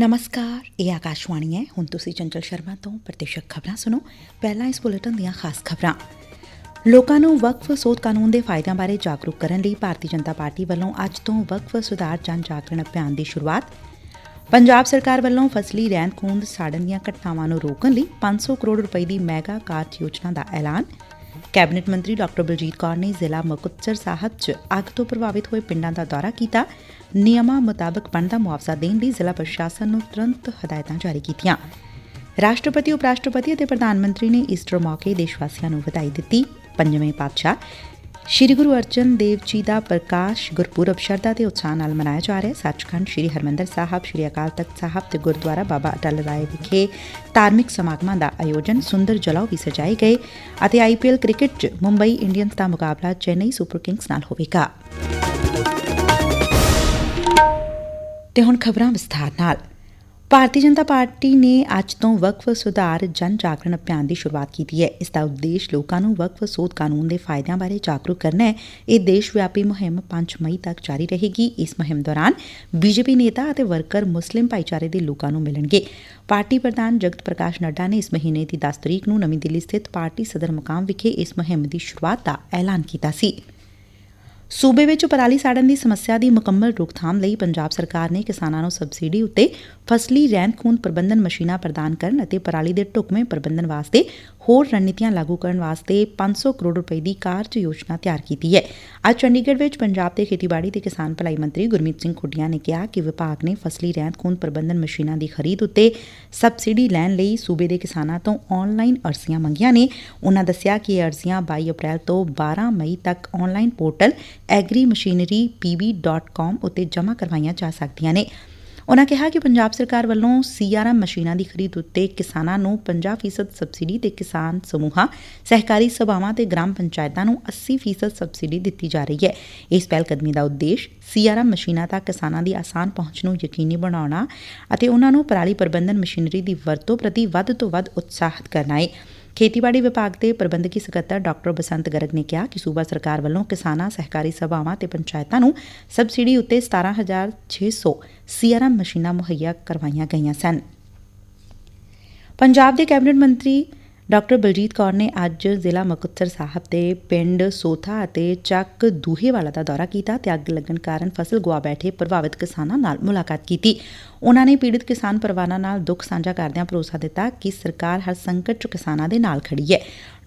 ਨਮਸਕਾਰ, ਇਹ ਆਕਾਸ਼ਵਾਣੀ ਹੈ। ਹੁਣ ਤੁਸੀਂ ਚੰਚਲ ਸ਼ਰਮਾ ਤੋਂ ਪ੍ਰਤੀਸ਼ਕ ਖਬਰਾਂ ਸੁਣੋ। ਪਹਿਲਾਂ ਇਸ ਬੁਲੇਟਿਨ ਦੀਆਂ ਖਾਸ ਖਬਰਾਂ। ਲੋਕਾਂ ਨੂੰ ਵਕਫ ਸੋਧ ਕਾਨੂੰਨ ਦੇ ਫਾਇਦਿਆਂ ਬਾਰੇ ਜਾਗਰੂਕ ਕਰਨ ਲਈ ਭਾਰਤੀ ਜਨਤਾ ਪਾਰਟੀ ਵੱਲੋਂ ਅੱਜ ਤੋਂ ਵਕਫ ਸੁਧਾਰ ਜਨ ਜਾਗਰਣ ਅਭਿਆਨ ਦੀ ਸ਼ੁਰੂਆਤ। ਪੰਜਾਬ ਸਰਕਾਰ ਵੱਲੋਂ ਫਸਲੀ ਰਹਿੰਦ ਖੂੰਹਦ ਸਾੜਨ ਦੀਆਂ ਘਟਨਾਵਾਂ ਨੂੰ ਰੋਕਣ ਲਈ 500 ਕਰੋੜ ਰੁਪਏ ਦੀ ਮੈਗਾ ਕਾਰਜ ਯੋਜਨਾ ਦਾ ਐਲਾਨ। ਕੈਬਨਿਟ ਮੰਤਰੀ ਡਾਕਟਰ ਬਲਜੀਤ ਕੌਰ ਨੇ ਜ਼ਿਲ੍ਹਾ ਮੁਕਤਸਰ ਸਾਹਿਬ 'ਚ ਅੱਗ ਤੋਂ ਪ੍ਰਭਾਵਿਤ ਹੋਏ ਪਿੰਡਾਂ ਦਾ ਦੌਰਾ ਕੀਤਾ। ਨਿਯਮਾਂ ਮੁਤਾਬਕ ਬਣਦਾ ਮੁਆਵਜ਼ਾ ਦੇਣ ਲਈ ਜ਼ਿਲ੍ਹਾ ਪ੍ਰਸ਼ਾਸਨ ਨੂੰ ਤੁਰੰਤ ਹਦਾਇਤਾਂ ਜਾਰੀ ਕੀਤੀਆਂ। ਰਾਸ਼ਟਰਪਤੀ ਉਪ ਰਾਸ਼ਟਰਪਤੀ ਅਤੇ ਪ੍ਰਧਾਨ ਮੰਤਰੀ ਨੇ ਈਸਟਰ ਮੌਕੇ ਦੇਸ਼ ਵਾਸੀਆਂ ਨੂੰ ਵਧਾਈ ਦਿੱਤੀ। ਪੰਜਵੇਂ ਪਾਤਸ਼ਾਹ ਸ਼੍ਰੀ ਗੁਰੂ ਅਰਜਨ ਦੇਵ ਜੀ ਦਾ ਪ੍ਰਕਾਸ਼ ਗੁਰਪੁਰਬ ਸ਼ਰਧਾ ਤੇ ਉਤਸ਼ਾਹ ਨਾਲ ਮਨਾਇਆ ਜਾ ਰਿਹਾ ਹੈ। ਸੱਚਖੰਡ ਸ਼੍ਰੀ ਹਰਮੰਦਰ ਸਾਹਿਬ, ਸ਼੍ਰੀ ਅਕਾਲ ਤਖਤ ਸਾਹਿਬ ਤੇ ਗੁਰਦੁਆਰਾ ਬਾਬਾ ਅਟਲ ਰਾਏ ਵਿਖੇ ਧਾਰਮਿਕ ਸਮਾਗਮਾਂ ਦਾ ਆਯੋਜਨ ਸੁੰਦਰ ਜਲਾਓ ਵੀ ਸਜਾਏ ਗਏ ਅਤੇ ਆਈਪੀਐਲ ਕ੍ਰਿਕਟ 'ਚ ਮੁੰਬਈ ਇੰਡੀਅਨਸ ਦਾ ਮੁਕਾਬਲਾ ਚੇਨਈ ਸੁਪਰ ਕਿੰਗਸ ਨਾਲ ਹੋਵੇਗਾ। ਤੇ ਹੁਣ ਖਬਰਾਂ ਵਿਸਥਾਰ ਨਾਲ। ਭਾਰਤੀ ਜਨਤਾ ਪਾਰਟੀ ਨੇ ਅੱਜ ਤੋਂ ਵਕਫ ਸੁਧਾਰ ਜਨ ਜਾਗਰਣ ਅਭਿਆਨ ਦੀ ਸ਼ੁਰੂਆਤ ਕੀਤੀ ਹੈ। ਇਸ ਦਾ ਉਦੇਸ਼ ਲੋਕਾਂ ਨੂੰ ਵਕਫ ਸੋਧ ਕਾਨੂੰਨ ਦੇ ਫਾਇਦਿਆਂ ਬਾਰੇ ਜਾਗਰੂਕ ਕਰਨਾ ਹੈ। ਇਹ ਦੇਸ਼ ਵਿਆਪੀ ਮੁਹਿੰਮ 5 ਮਈ ਤੱਕ ਜਾਰੀ ਰਹੇਗੀ। ਇਸ ਮੁਹਿੰਮ ਦੌਰਾਨ ਬੀਜੇਪੀ ਨੇਤਾ ਅਤੇ ਵਰਕਰ ਮੁਸਲਿਮ ਭਾਈਚਾਰੇ ਦੇ ਲੋਕਾਂ ਨੂੰ ਮਿਲਣਗੇ। ਪਾਰਟੀ ਪ੍ਰਧਾਨ ਜਗਤ ਪ੍ਰਕਾਸ਼ ਨੱਡਾ ਨੇ ਇਸ ਮਹੀਨੇ ਦੀ 10 ਤਰੀਕ ਨੂੰ ਨਵੀਂ ਦਿੱਲੀ ਸਥਿਤ ਪਾਰਟੀ ਸਦਰ ਮੁਕਾਮ ਵਿਖੇ ਇਸ ਮੁਹਿੰਮ ਦੀ ਸ਼ੁਰੂਆਤ ਦਾ ਐਲਾਨ ਕੀਤਾ ਸੀ। ਸੂਬੇ ਵਿੱਚ ਪਰਾਲੀ ਸਾੜਨ ਦੀ ਸਮੱਸਿਆ ਦੀ ਮੁਕੰਮਲ ਰੋਕਥਾਮ ਲਈ ਪੰਜਾਬ ਸਰਕਾਰ ਨੇ ਕਿਸਾਨਾਂ ਨੂੰ ਸਬਸਿਡੀ ਉੱਤੇ ਫਸਲੀ ਰਹਿੰਦ ਖੂੰਦ ਪ੍ਰਬੰਧਨ ਮਸ਼ੀਨਾਂ ਪ੍ਰਦਾਨ ਕਰਨ ਅਤੇ ਪਰਾਲੀ ਦੇ ਢੁਕਵੇਂ ਪ੍ਰਬੰਧਨ ਵਾਸਤੇ ਹੋਰ ਰਣਨੀਤੀਆਂ ਲਾਗੂ ਕਰਨ ਵਾਸਤੇ 500 ਕਰੋੜ ਰੁਪਏ ਦੀ ਕਾਰਜ ਯੋਜਨਾ ਤਿਆਰ ਕੀਤੀ ਹੈ। ਅੱਜ ਚੰਡੀਗੜ੍ਹ ਵਿੱਚ ਪੰਜਾਬ ਦੇ ਖੇਤੀਬਾੜੀ ਤੇ ਕਿਸਾਨ ਭਲਾਈ ਮੰਤਰੀ ਗੁਰਮੀਤ ਸਿੰਘ ਖੁੱਡੀਆਂ ਨੇ ਕਿਹਾ ਕਿ ਵਿਭਾਗ ਨੇ ਫਸਲੀ ਰਹਿੰਦ ਖੂੰਹਦ ਪ੍ਰਬੰਧਨ ਮਸ਼ੀਨਾਂ ਦੀ ਖਰੀਦ ਉੱਤੇ ਸਬਸਿਡੀ ਲੈਣ ਲਈ ਸੂਬੇ ਦੇ ਕਿਸਾਨਾਂ ਤੋਂ ਆਨਲਾਈਨ ਅਰਜ਼ੀਆਂ ਮੰਗੀਆਂ ਨੇ। ਉਨ੍ਹਾਂ ਦੱਸਿਆ ਕਿ ਇਹ ਅਰਜ਼ੀਆਂ 22 ਅਪ੍ਰੈਲ ਤੋਂ 12 ਮਈ ਤੱਕ ਆਨਲਾਈਨ ਪੋਰਟਲ agrimachinerypb.com ਉੱਤੇ ਜਮ੍ਹਾਂ ਕਰਵਾਈਆਂ ਜਾ ਸਕਦੀਆਂ ਨੇ। ਉਨ੍ਹਾਂ ਕਿਹਾ ਕਿ ਪੰਜਾਬ ਸਰਕਾਰ ਵੱਲੋਂ ਸੀਆਰਐਮ ਮਸ਼ੀਨਾਂ ਦੀ ਖਰੀਦ ਉੱਤੇ ਕਿਸਾਨਾਂ ਨੂੰ 50% ਸਬਸਿਡੀ ਤੇ ਕਿਸਾਨ ਸਮੂਹਾਂ, ਸਹਿਕਾਰੀ ਸਭਾਵਾਂ ਤੇ ਗ੍ਰਾਮ ਪੰਚਾਇਤਾਂ ਨੂੰ 80% ਸਬਸਿਡੀ ਦਿੱਤੀ ਜਾ ਰਹੀ ਹੈ। ਇਸ ਪਹਿਲਕਦਮੀ ਦਾ ਉਦੇਸ਼ ਸੀਆਰਐਮ ਮਸ਼ੀਨਾਂ ਤੱਕ ਕਿਸਾਨਾਂ ਦੀ ਆਸਾਨ ਪਹੁੰਚ ਨੂੰ ਯਕੀਨੀ ਬਣਾਉਣਾ ਅਤੇ ਉਨ੍ਹਾਂ ਨੂੰ ਪਰਾਲੀ ਪ੍ਰਬੰਧਨ ਮਸ਼ੀਨਰੀ ਦੀ ਵਰਤੋਂ ਪ੍ਰਤੀ ਵੱਧ ਤੋਂ ਵੱਧ ਉਤਸ਼ਾਹਿਤ ਕਰਨਾ ਹੈ ਖੇਤੀਬਾੜੀ ਵਿਭਾਗ ਦੇ ਪ੍ਰਬੰਧਕੀ ਸਕੱਤਰ ਡਾਕਟਰ ਬਸੰਤ ਗਰਗ ਨੇ ਕਿਹਾ ਕਿ ਸੂਬਾ ਸਰਕਾਰ ਵੱਲੋਂ ਕਿਸਾਨਾਂ ਸਹਿਕਾਰੀ ਸਭਾਵਾਂ ਤੇ ਪੰਚਾਇਤਾਂ ਨੂੰ ਸਬਸਿਡੀ ਉੱਤੇ 17600 ਸੀਆਰਐਮ ਮਸ਼ੀਨਾਂ ਮੁਹੱਈਆ ਕਰਵਾਈਆਂ ਗਈਆਂ ਸਨ। ਪੰਜਾਬ ਦੇ ਕੈਬਨਿਟ ਮੰਤਰੀ ਡਾਕਟਰ ਬਲਜੀਤ ਕੌਰ ਨੇ ਅੱਜ ਜ਼ਿਲ੍ਹਾ ਮੁਕਤਸਰ ਸਾਹਿਬ ਦੇ ਪਿੰਡ ਸੋਥਾ ਅਤੇ ਚੱਕ ਦੂਹੇਵਾਲਾ ਦਾ ਦੌਰਾ ਕੀਤਾ ਤੇ ਅੱਗ ਲੱਗਣ ਕਾਰਨ ਫਸਲ ਗਵਾ ਬੈਠੇ ਪ੍ਰਭਾਵਿਤ ਕਿਸਾਨਾਂ ਨਾਲ ਮੁਲਾਕਾਤ ਕੀਤੀ। ਉਨੂਾ ਨੇ ਪੀੜਤ ਕਿਸਾਨ ਪਰਿਵਾਰਾਂ ਨਾਲ ਦੁੱਖ ਸਾਂਝਾ ਕਰਦਿਆਂ ਭਰੋਸਾ ਦਿੱਤਾ ਕਿ ਸਰਕਾਰ ਹਰ ਸੰਕਟ 'ਚ ਕਿਸਾਨਾਂ ਦੇ ਨਾਲ ਖੜੀ ਹੈ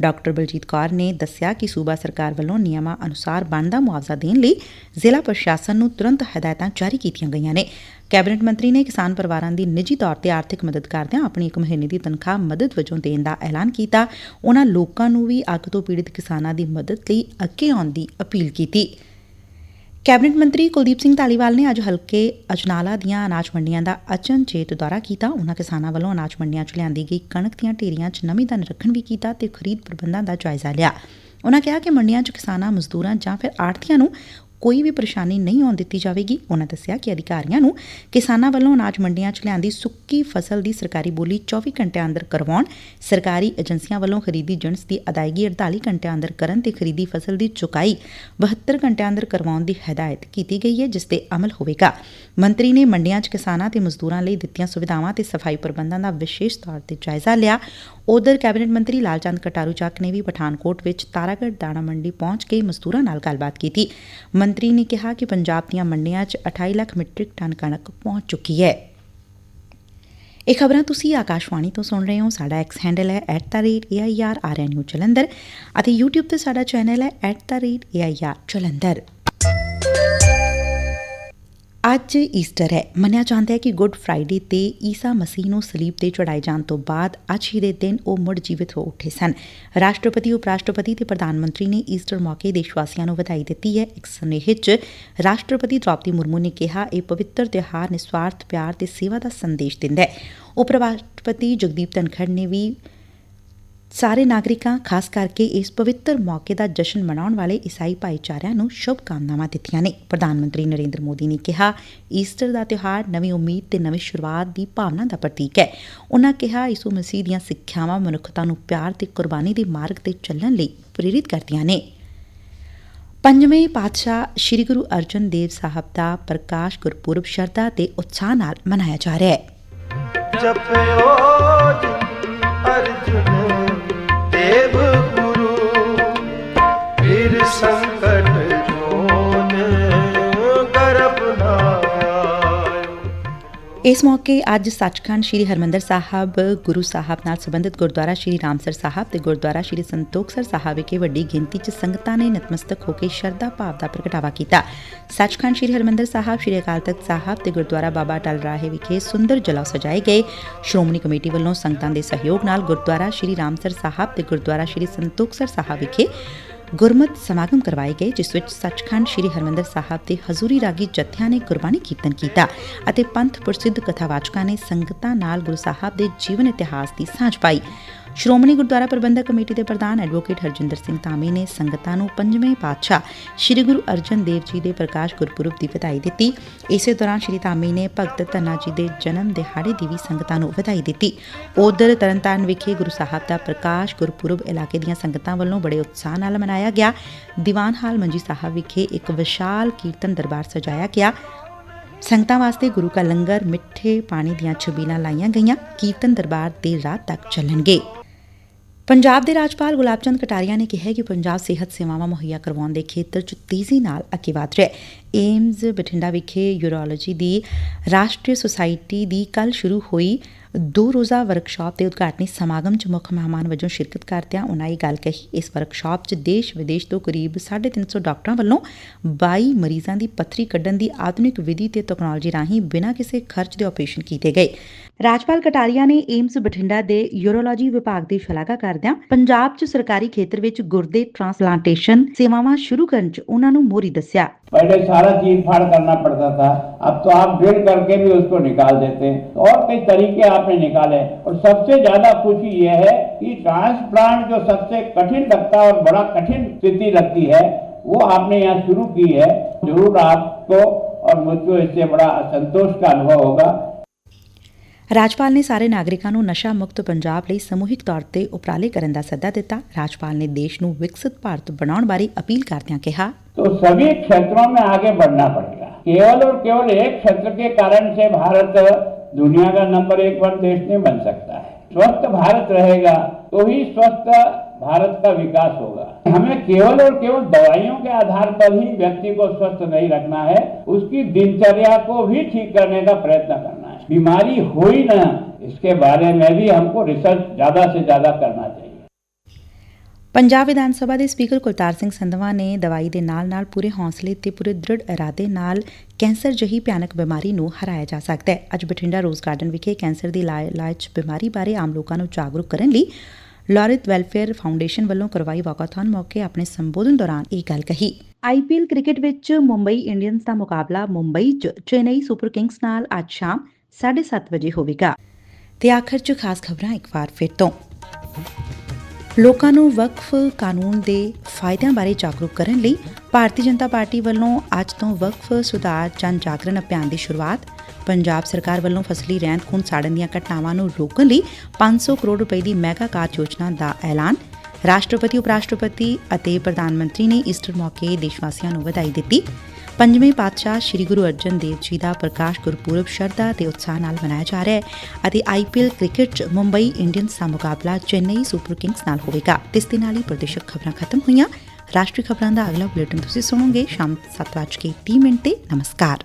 ਡਾ ਬਲਜੀਤ ਕੌਰ ਨੇ ਦੱਸਿਆ ਕਿ ਸੁਬਾ ਸਰਕਾਰ ਵੱਲੋਂ ਨਿਯਮਾਂ ਅਨੁਸਾਰ ਬਣਦਾ ਮੁਆਵਜ਼ਾ ਦੇਣ ਲਈ ਜ਼ਿਲ੍ਹਾ ਪ੍ਰਸ਼ਾਸਨ ਨੂੰ ਤੁਰੰਤ ਹਦਾਇਤਾਂ ਜਾਰੀ ਕੀਤੀਆਂ ਗਈਆਂ ਨੇ। ਕੈਬਨਿਟ ਮੰਤਰੀ ਨੇ ਕਿਸਾਨ ਪਰਿਵਾਰਾਂ ਦੀ ਨਿੱਜੀ ਤੌਰ ਤੇ ਆਰਥਿਕ ਮਦਦ ਕਰਦਿਆਂ ਆਪਣੀ ਇੱਕ ਮਹੀਨੇ ਦੀ ਤਨਖਾਹ ਮਦਦ ਵਜੋਂ ਦੇਣ ਦਾ ਐਲਾਨ ਕੀਤਾ। ਉਨ੍ਹਾਂ ਲੋਕਾਂ ਨੂੰ ਵੀ ਅੱਗ ਤੋਂ ਪੀੜਤ ਕਿਸਾਨਾਂ ਦੀ ਮਦਦ ਲਈ ਅੱਗੇ ਆਉਣ ਦੀ ਅਪੀਲ ਕੀਤੀ। ਕੈਬਨਿਟ ਮੰਤਰੀ ਕੁਲਦੀਪ ਸਿੰਘ ਧਾਲੀਵਾਲ ਨੇ ਅੱਜ ਹਲਕੇ ਅਜਨਾਲਾ ਦੀਆਂ ਅਨਾਜ ਮੰਡੀਆਂ ਦਾ ਅਚਨਚੇਤ ਦੌਰਾ ਕੀਤਾ। ਉਨ੍ਹਾਂ ਕਿਸਾਨਾਂ ਵੱਲੋਂ ਅਨਾਜ ਮੰਡੀਆਂ 'ਚ ਲਿਆਂਦੀ ਗਈ ਕਣਕ ਦੀਆਂ ਢੇਰੀਆਂ 'ਚ ਨਮੀ ਦਾ ਨਿਰੀਖਣ ਵੀ ਕੀਤਾ ਤੇ ਖਰੀਦ ਪ੍ਰਬੰਧਾਂ ਦਾ ਜਾਇਜ਼ਾ ਲਿਆ। ਉਨ੍ਹਾਂ ਕਿਹਾ ਕਿ ਮੰਡੀਆਂ 'ਚ ਕਿਸਾਨਾਂ, ਮਜ਼ਦੂਰਾਂ ਜਾਂ ਫਿਰ ਆੜਤੀਆਂ ਨੂੰ ਕੋਈ ਵੀ ਪਰੇਸ਼ਾਨੀ ਨਹੀਂ ਆਉਣ ਦਿੱਤੀ ਜਾਵੇਗੀ। ਉਨ੍ਹਾਂ ਦੱਸਿਆ ਕਿ ਅਧਿਕਾਰੀਆਂ ਨੂੰ ਕਿਸਾਨਾਂ ਵੱਲੋਂ ਅਨਾਜ ਮੰਡੀਆਂ 'ਚ ਲਿਆਂਦੀ ਸੁੱਕੀ ਫਸਲ ਦੀ ਸਰਕਾਰੀ ਬੋਲੀ 24 ਘੰਟਿਆਂ ਅੰਦਰ ਕਰਵਾਉਣ, ਸਰਕਾਰੀ ਏਜੰਸੀਆਂ ਵੱਲੋਂ ਖਰੀਦੀ ਜਿਣਸ ਦੀ ਅਦਾਇਗੀ 48 ਘੰਟਿਆਂ ਅੰਦਰ ਕਰਨ ਤੇ ਖਰੀਦੀ ਫਸਲ ਦੀ ਚੁਕਾਈ 72 ਘੰਟਿਆਂ ਅੰਦਰ ਕਰਵਾਉਣ ਦੀ ਹਦਾਇਤ ਕੀਤੀ ਗਈ ਹੈ, ਜਿਸ ਤੇ ਅਮਲ ਹੋਵੇਗਾ। ਮੰਤਰੀ ਨੇ ਮੰਡੀਆਂ 'ਚ ਕਿਸਾਨਾਂ ਤੇ ਮਜ਼ਦੂਰਾਂ ਲਈ ਦਿੱਤੀਆਂ ਸੁਵਿਧਾਵਾਂ ਤੇ ਸਫ਼ਾਈ ਪ੍ਰਬੰਧਾਂ ਦਾ ਵਿਸ਼ੇਸ਼ ਤੌਰ ਤੇ ਜਾਇਜ਼ਾ ਲਿਆ। ਉਧਰ ਕੈਬਨਿਟ ਮੰਤਰੀ ਲਾਲਚੰਦ ਕਟਾਰੂ ਚੱਕ ਨੇ ਵੀ ਪਠਾਨਕੋਟ ਵਿੱਚ ਤਾਰਾਗੜ ਦਾਣਾ ਮੰਡੀ ਪਹੁੰਚ ਕੇ ਮਜ਼ਦੂਰਾਂ ਨਾਲ ਗੱਲਬਾਤ ਕੀਤੀ। ਮੰਤਰੀ ਨੇ ਕਿਹਾ ਕਿ ਪੰਜਾਬ ਦੀਆਂ ਮੰਡੀਆਂ 'ਚ 28 ਲੱਖ ਮੀਟ੍ਰਿਕ ਟਨ ਕਣਕ ਪਹੁੰਚ ਚੁੱਕੀ ਹੈ। ਇਹ ਖਬਰਾਂ ਤੁਸੀਂ ਆਕਾਸ਼ਵਾਣੀ ਤੋਂ ਸੁਣ ਰਹੇ ਹੋ। ਸਾਡਾ ਐਕਸ ਹੈਂਡਲ ਹੈ @airrnu ਜਲੰਧਰ ਅਤੇ YouTube ਤੇ ਸਾਡਾ ਚੈਨਲ ਹੈ @air ਜਲੰਧਰ ਅੱਜ ਈਸਟਰ ਹੈ। ਮੰਨਿਆ ਜਾਂਦਾ ਹੈ ਕਿ ਗੁੱਡ ਫਰਾਈਡੇ ਤੇ ਈਸਾ ਮਸੀਹ ਨੂੰ ਸਲੀਬ ਤੇ ਚੜਾਏ ਜਾਣ ਤੋਂ ਬਾਅਦ ਅੱਜ ਹੀ ਦੇ ਦਿਨ ਉਹ ਮੁੜ ਜੀਵਿਤ ਹੋ ਉੱਠੇ ਸਨ। ਰਾਸ਼ਟਰਪਤੀ ਉਪ ਰਾਸ਼ਟਰਪਤੀ ਤੇ ਪ੍ਰਧਾਨ ਮੰਤਰੀ ਨੇ ਈਸਟਰ ਮੌਕੇ ਦੇਸ਼ ਵਾਸੀਆਂ ਨੂੰ ਵਧਾਈ ਦਿੱਤੀ ਹੈ। ਇੱਕ ਸੁਨੇਹੇ 'ਚ ਰਾਸ਼ਟਰਪਤੀ ਦ੍ਰੌਪਦੀ ਮੁਰਮੂ ਨੇ ਕਿਹਾ, ਇਹ ਪਵਿੱਤਰ ਤਿਉਹਾਰ ਨਿਸਵਾਰਥ ਪਿਆਰ ਤੇ ਸੇਵਾ ਦਾ ਸੰਦੇਸ਼ ਦਿੰਦਾ ਹੈ। ਉਪ ਰਾਸ਼ਟਰਪਤੀ ਜਗਦੀਪ ਧਨਖੜ ਨੇ ਵੀ ਸਾਰੇ ਨਾਗਰਿਕਾਂ, ਖਾਸ ਕਰਕੇ ਇਸ ਪਵਿੱਤਰ ਮੌਕੇ ਦਾ ਜਸ਼ਨ ਮਨਾਉਣ ਵਾਲੇ ਈਸਾਈ ਭਾਈਚਾਰਿਆਂ ਨੂੰ ਸ਼ੁਭ ਕਾਮਨਾਵਾਂ ਦਿੱਤੀਆਂ ਨੇ। ਪ੍ਰਧਾਨ ਮੰਤਰੀ ਨਰਿੰਦਰ ਮੋਦੀ ਨੇ ਕਿਹਾ, ਈਸਟਰ ਦਾ ਤਿਉਹਾਰ ਨਵੀਂ ਉਮੀਦ ਤੇ ਨਵੀਂ ਸ਼ੁਰੂਆਤ ਦੀ ਭਾਵਨਾ ਦਾ ਪ੍ਰਤੀਕ ਹੈ। ਉਨ੍ਹਾਂ ਕਿਹਾ, ਯਿਸੂ ਮਸੀਹ ਦੀਆਂ ਸਿੱਖਿਆਵਾਂ ਮਨੁੱਖਤਾ ਨੂੰ ਪਿਆਰ ਤੇ ਕੁਰਬਾਨੀ ਦੇ ਮਾਰਗ ਤੇ ਚੱਲਣ ਲਈ ਪ੍ਰੇਰਿਤ ਕਰਦੀਆਂ ਨੇ। ਪੰਜਵੇਂ ਪਾਤਸ਼ਾਹ ਸ੍ਰੀ ਗੁਰੂ ਅਰਜਨ ਦੇਵ ਸਾਹਿਬ ਦਾ ਪ੍ਰਕਾਸ਼ ਗੁਰਪੁਰਬ ਸ਼ਰਧਾ ਤੇ ਉਤਸ਼ਾਹ ਨਾਲ ਮਨਾਇਆ ਜਾ ਰਿਹਾ ਹੈ। ਜਪਿਓ ਸੰਕਟ ਜੋਨ ਗਰਭ ਇਸ ਮੌਕੇ ਅੱਜ ਸੱਚਖੰਡ ਸ੍ਰੀ ਹਰਮੰਦਰ ਸਾਹਿਬ, ਗੁਰੂ ਸਾਹਿਬ ਨਾਲ ਸੰਬੰਧਿਤ ਗੁਰਦੁਆਰਾ ਸ੍ਰੀ ਰਾਮਸਰ ਸਾਹਿਬ ਤੇ ਗੁਰਦੁਆਰਾ ਸ੍ਰੀ ਸੰਤੋਖਸਰ ਸਾਹਿਬ ਵਿਖੇ ਵੱਡੀ ਗਿਣਤੀ 'ਚ ਸੰਗਤਾਂ ਨੇ ਨਤਮਸਤਕ ਹੋ ਕੇ ਸ਼ਰਧਾ ਭਾਵ ਦਾ ਪ੍ਰਗਟਾਵਾ ਕੀਤਾ। ਸੱਚਖੰਡ ਸ੍ਰੀ ਹਰਮੰਦਰ ਸਾਹਿਬ, ਸ੍ਰੀ ਅਕਾਲ ਤਖਤ ਸਾਹਿਬ ਤੇ ਗੁਰਦੁਆਰਾ ਬਾਬਾ ਟਲ ਰਾਹੇ ਵਿਖੇ ਸੁੰਦਰ ਜਲੌ ਸਜਾਏ ਗਏ। ਸ਼੍ਰੋਮਣੀ ਕਮੇਟੀ ਵੱਲੋਂ ਸੰਗਤਾਂ ਦੇ ਸਹਿਯੋਗ ਨਾਲ ਗੁਰਦੁਆਰਾ ਸ੍ਰੀ ਰਾਮਸਰ ਸਾਹਿਬ ਤੇ ਗੁਰਦੁਆਰਾ ਸ੍ਰੀ ਸੰਤੋਖਸਰ ਸਾਹਿਬ ਵਿਖੇ ਗੁਰਮਤ ਸਮਾਗਮ ਕਰਵਾਏ ਗਏ, ਜਿਸ ਵਿੱਚ ਸੱਚਖੰਡ ਸ੍ਰੀ ਹਰਮੰਦਰ ਸਾਹਿਬ ਦੇ ਹਜ਼ੂਰੀ ਰਾਗੀ ਜਥਿਆਂ ਨੇ ਗੁਰਬਾਣੀ ਕੀਰਤਨ ਕੀਤਾ ਅਤੇ ਪੰਥ ਪ੍ਰਸਿੱਧ ਕਥਾਵਾਚਕਾਂ ਨੇ ਸੰਗਤਾਂ ਨਾਲ ਗੁਰੂ ਸਾਹਿਬ ਦੇ ਜੀਵਨ ਇਤਿਹਾਸ ਦੀ ਸਾਂਝ ਪਾਈ। ਸ਼੍ਰੋਮਣੀ ਗੁਰਦੁਆਰਾ ਪ੍ਰਬੰਧਕ ਕਮੇਟੀ ਦੇ ਪ੍ਰਧਾਨ ਐਡਵੋਕੇਟ ਹਰਜਿੰਦਰ ਸਿੰਘ ਧਾਮੀ ਨੇ ਸੰਗਤਾਂ ਨੂੰ ਪੰਜਵੇਂ ਪਾਤਸ਼ਾਹ ਸ੍ਰੀ ਗੁਰੂ ਅਰਜਨ ਦੇਵ ਜੀ ਦੇ ਪ੍ਰਕਾਸ਼ ਗੁਰਪੁਰਬ ਦੀ ਵਧਾਈ ਦਿੱਤੀ। ਇਸੇ ਦੌਰਾਨ ਸ੍ਰੀ ਧਾਮੀ ਨੇ ਭਗਤ ਧੰਨਾ ਜੀ ਦੇ ਜਨਮ ਦਿਹਾੜੇ ਦੀ ਵੀ ਸੰਗਤਾਂ ਨੂੰ ਵਧਾਈ ਦਿੱਤੀ। ਉਧਰ ਤਰਨਤਾਰਨ ਵਿਖੇ ਗੁਰੂ ਸਾਹਿਬ ਦਾ ਪ੍ਰਕਾਸ਼ ਗੁਰਪੁਰਬ ਇਲਾਕੇ ਦੀਆਂ ਸੰਗਤਾਂ ਵੱਲੋਂ ਬੜੇ ਉਤਸ਼ਾਹ ਨਾਲ ਮਨਾਇਆ ਗਿਆ। ਦੀਵਾਨ ਹਾਲ ਮੰਜੀ ਸਾਹਿਬ ਵਿਖੇ ਇੱਕ ਵਿਸ਼ਾਲ ਕੀਰਤਨ ਦਰਬਾਰ ਸਜਾਇਆ ਗਿਆ। ਸੰਗਤਾਂ ਵਾਸਤੇ ਗੁਰੂ ਕਾ ਲੰਗਰ ਮਿੱਠੇ ਪਾਣੀ ਦੀਆਂ ਛਬੀਲਾਂ ਲਾਈਆਂ ਗਈਆਂ। ਕੀਰਤਨ ਦਰਬਾਰ ਦੇਰ ਰਾਤ ਤੱਕ ਚੱਲਣਗੇ। ਪੰਜਾਬ ਦੇ ਰਾਜਪਾਲ ਗੁਲਾਬ ਚੰਦ ਕਟਾਰੀਆ ਨੇ ਕਿਹਾ ਕਿ ਪੰਜਾਬ ਸਿਹਤ ਸੇਵਾਵਾਂ ਮੁਹੱਈਆ ਕਰਵਾਉਣ ਦੇ ਖੇਤਰ 'ਚ ਤੇਜ਼ੀ ਨਾਲ ਅੱਗੇ ਵਧ ਰਿਹਾ ਹੈ। ਏਮਜ਼ ਬਠਿੰਡਾ ਵਿਖੇ ਯੂਰੋਲੋਜੀ ਦੀ ਰਾਸ਼ਟਰੀ ਸੁਸਾਇਟੀ ਦੀ ਕੱਲ ਸ਼ੁਰੂ ਹੋਈ ਦੋ ਰੋਜ਼ਾ ਵਰਕਸ਼ਾਪ ਦੇ ਉਦਘਾਟਨੀ ਸਮਾਗਮ 'ਚ ਮੁੱਖ ਮਹਿਮਾਨ ਵਜੋਂ ਸ਼ਿਰਕਤ ਕਰਦਿਆਂ ਉਨ੍ਹਾਂ ਇਹ ਗੱਲ ਕਹੀ, ਇਸ ਵਰਕਸ਼ਾਪ 'ਚ ਦੇਸ਼ ਵਿਦੇਸ਼ ਤੋਂ ਕਰੀਬ 350 ਡਾਕਟਰਾਂ ਵੱਲੋਂ 22 ਮਰੀਜ਼ਾਂ ਦੀ ਪੱਥਰੀ ਕੱਢਣ ਦੀ ਆਧੁਨਿਕ ਵਿਧੀ ਤੇ ਤਕਨਾਲੋਜੀ ਰਾਹੀਂ ਬਿਨਾਂ ਕਿਸੇ ਖਰਚ ਦੇ ਆਪਰੇਸ਼ਨ ਕੀਤੇ ਗਏ। ਰਾਜਪਾਲ ਕਟਾਰੀਆ ਨੇ ਏਮਸ ਬਠਿੰਡਾ ਦੇ ਯੂਰੋਲੋਜੀ ਵਿਭਾਗ ਦੀ ਸ਼ਲਾਘਾ ਕਰਦਿਆਂ ਪੰਜਾਬ 'ਚ ਸਰਕਾਰੀ ਖੇਤਰ ਵਿੱਚ ਗੁਰਦੇ ਟ੍ਰਾਂਸਪਲਾਂਟੇਸ਼ਨ ਸੇਵਾਵਾਂ ਸ਼ੁਰੂ ਕਰਨ 'ਚ ਉਨ੍ਹਾਂ ਨੂੰ ਮੋਰੀ ਦੱਸਿਆ। पहले सारा चीज़ फाड़ करना पड़ता था। अब तो आप ड्रिल करके भी उसको निकाल देते हैं। और कई तरीके आपने निकाले। और सबसे ज़्यादा खुशी यह है कि ट्रांसप्लांट जो सबसे कठिन लगता है और बड़ा कठिन स्थिति लगती है, वो आपने यहाँ शुरू की है। ज़रूर आपको और मुझको इससे बड़ा संतोष का अनुभव होगा। ਰਾਜਪਾਲ ਨੇ ਸਾਰੇ ਨਾਗਰਿਕਾਂ ਨੂੰ ਨਸ਼ਾ ਮੁਕਤ ਪੰਜਾਬ ਲਈ ਸਮੂਹਿਕ ਤੌਰ ਤੇ ਉਪਰਾਲੇ ਕਰਨ ਦਾ ਸੱਦਾ ਦਿੱਤਾ ਰਾਜਪਾਲ ਨੇ ਦੇਸ਼ ਨੂੰ ਵਿਕਸਿਤ ਭਾਰਤ ਬਣਾਉਣ ਬਾਰੇ ਅਪੀਲ ਕਰਦਿਆਂ ਕਿਹਾ तो सभी क्षेत्रों में आगे बढ़ना पड़ेगा केवल और केवल एक क्षेत्र के कारण से भारत दुनिया का नंबर एक वन देश नहीं बन सकता है स्वस्थ भारत रहेगा तो ही स्वस्थ भारत का विकास होगा हमें केवल और केवल दवाइयों के आधार पर ही व्यक्ति को स्वस्थ नहीं रखना है उसकी दिनचर्या को भी ठीक करने का प्रयत्न करना है बीमारी हो ही ना इसके बारे में भी हमको रिसर्च ज्यादा से ज्यादा करना चाहिए ਪੰਜਾਬ ਵਿਧਾਨ ਸਭਾ ਦੇ ਸਪੀਕਰ ਕੁਲਤਾਰ ਸਿੰਘ ਸੰਧਵਾ ਨੇ ਦਵਾਈ ਦੇ ਨਾਲ-ਨਾਲ ਪੂਰੇ ਹੌਸਲੇ ਤੇ ਪੂਰੇ ਦ੍ਰਿੜ ਇਰਾਦੇ ਨਾਲ ਕੈਂਸਰ ਜਹੀ ਭਿਆਨਕ ਬਿਮਾਰੀ ਨੂੰ ਹਰਾਇਆ ਜਾ ਸਕਦਾ ਹੈ ਅੱਜ ਬਠਿੰਡਾ ਰੋਜ਼ ਗਾਰਡਨ ਵਿਖੇ ਕੈਂਸਰ ਦੀ ਇਲਾ- ਇਲਾਜ ਬਿਮਾਰੀ ਬਾਰੇ ਆਮ ਲੋਕਾਂ ਨੂੰ ਜਾਗਰੂਕ ਕਰਨ ਲਈ ਲਾਰਿਤ ਵੈਲਫੇਅਰ ਫਾਊਂਡੇਸ਼ਨ ਵੱਲੋਂ ਕਰਵਾਈ ਵਾਕਾਥਨ ਮੌਕੇ ਆਪਣੇ ਸੰਬੋਧਨ ਦੌਰਾਨ ਇਹ ਗੱਲ ਕਹੀ ਆਈਪੀਐਲ ਕ੍ਰਿਕਟ ਵਿੱਚ ਮੁੰਬਈ ਇੰਡੀਅਨਸ ਦਾ ਮੁਕਾਬਲਾ ਮੁੰਬਈ 'ਚ ਚੇਨਈ ਸੁਪਰ ਕਿੰਗਸ ਨਾਲ ਅੱਜ ਸ਼ਾਮ 7:30 ਵਜੇ ਹੋਵੇਗਾ। ਤੇ ਆਖਰ 'ਚ ਖਾਸ ਖਬਰਾਂ ਇੱਕ ਵਾਰ ਫਿਰ ਤੋਂ। ਲੋਕਾਂ ਨੂੰ ਵਕਫ ਕਾਨੂੰਨ ਦੇ ਫਾਇਦਿਆਂ ਬਾਰੇ ਜਾਗਰੂਕ ਕਰਨ ਲਈ ਭਾਰਤੀ ਜਨਤਾ ਪਾਰਟੀ ਵੱਲੋਂ ਅੱਜ ਤੋਂ ਵਕਫ, ਸੁਧਾਰ, ਜਨ ਜਾਗਰਣ ਅਭਿਆਨ ਦੀ ਸ਼ੁਰੂਆਤ, ਪੰਜਾਬ ਸਰਕਾਰ ਵੱਲੋਂ ਫਸਲੀ ਰਹਿੰਦ ਖੂੰਹਦ ਸਾੜਨ ਦੀਆਂ ਘਟਨਾਵਾਂ ਨੂੰ ਰੋਕਣ ਲਈ 500 ਕਰੋੜ ਰੁਪਏ ਦੀ ਮੈਗਾ ਕਾਰਜ ਯੋਜਨਾ ਦਾ ਐਲਾਨ। ਰਾਸ਼ਟਰਪਤੀ ਉਪ ਰਾਸ਼ਟਰਪਤੀ ਅਤੇ ਪ੍ਰਧਾਨ ਮੰਤਰੀ ਨੇ ਈਸਟਰ ਮੌਕੇ ਦੇਸ਼ ਵਾਸੀਆਂ ਨੂੰ ਵਧਾਈ ਦਿੱਤੀ। ਪੰਜਵੇਂ ਪਾਤਸ਼ਾਹ ਸ੍ਰੀ ਗੁਰੂ ਅਰਜਨ ਦੇਵ ਜੀ ਦਾ ਪ੍ਰਕਾਸ਼ ਗੁਰਪੁਰਬ ਸ਼ਰਧਾ ਤੇ ਉਤਸ਼ਾਹ ਨਾਲ ਮਨਾਇਆ ਜਾ ਰਿਹਾ ਹੈ ਅਤੇ ਆਈਪੀਐਲ ਕ੍ਰਿਕਟ 'ਚ ਮੁੰਬਈ ਇੰਡੀਅਨਸ ਦਾ ਮੁਕਾਬਲਾ ਚੇਨਈ ਸੁਪਰ ਕਿੰਗਸ ਨਾਲ ਹੋਵੇਗਾ। ਇਸ ਦੇ ਨਾਲ ਹੀ ਪ੍ਰਦੇਸ਼ਕ ਖਬਰਾਂ ਖਤਮ ਹੋਈਆਂ। ਰਾਸ਼ਟਰੀ ਖਬਰਾਂ ਦਾ ਅਗਲਾ ਬੁਲੇਟਿਨ ਤੁਸੀਂ ਸੁਣੋਗੇ ਸ਼ਾਮ 7:30 ਮਿੰਟ ਤੇ। ਨਮਸਕਾਰ।